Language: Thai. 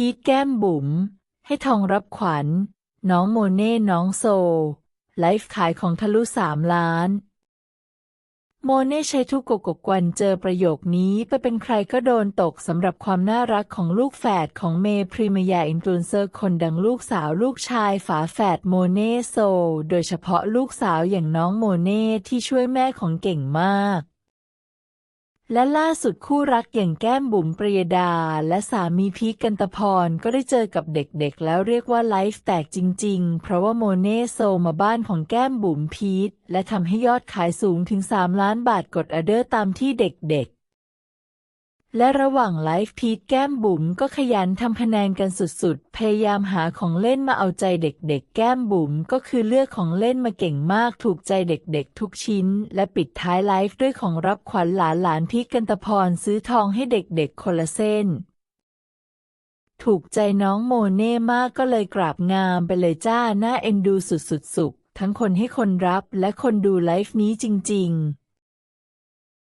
พีทแก้มบุ๋ม ให้ทองรับขวัญ น้องโมเน่น้องโซ ไลฟ์ขายของทะลุสามล้าน โมเน่ใช้ทุกกกกวันเจอประโยคนี้ไปเป็นใครก็โดนตกสำหรับความน่ารักของลูกแฝดของเมพริมยาอินฟลูเอนเซอร์คนดังลูกสาวลูกชายฝาแฝดโมเน่โซ โดยเฉพาะลูกสาวอย่างน้องโมเน่ที่ช่วยแม่ของเก่งมาก และล่าสุดคู่รักอย่างแก้มบุ๋มปรียดา และสามีพีคกันตพรก็ได้เจอกับเด็กๆ แล้วเรียกว่าไลฟ์แตกจริงๆ เพราะว่าโมเน่โซมาบ้านของแก้มบุ๋มพีทและทำให้ยอดขายสูงถึง 3 ล้านบาทกดออเดอร์ตามที่เด็กๆ และระหว่างไลฟ์พีทแก้มบุ๋มก็ขยันทำคะแนนกันสุดๆ พยายามหาของเล่นมาเอาใจเด็กๆ แก้มบุ๋มก็คือเลือกของเล่นมาเก่งมากถูกใจเด็กๆ ทุกชิ้น และปิดท้ายไลฟ์ด้วยของรับขวัญหลานๆพีทกันตะพรซื้อทองให้เด็กๆ คนละเส้น ถูกใจน้องโมเน่มากก็เลยกราบงามไปเลยจ้าหน่าเอ็นดูสุดๆสุขทั้งคนให้คนรับและคนดูไลฟ์นี้จริง ๆ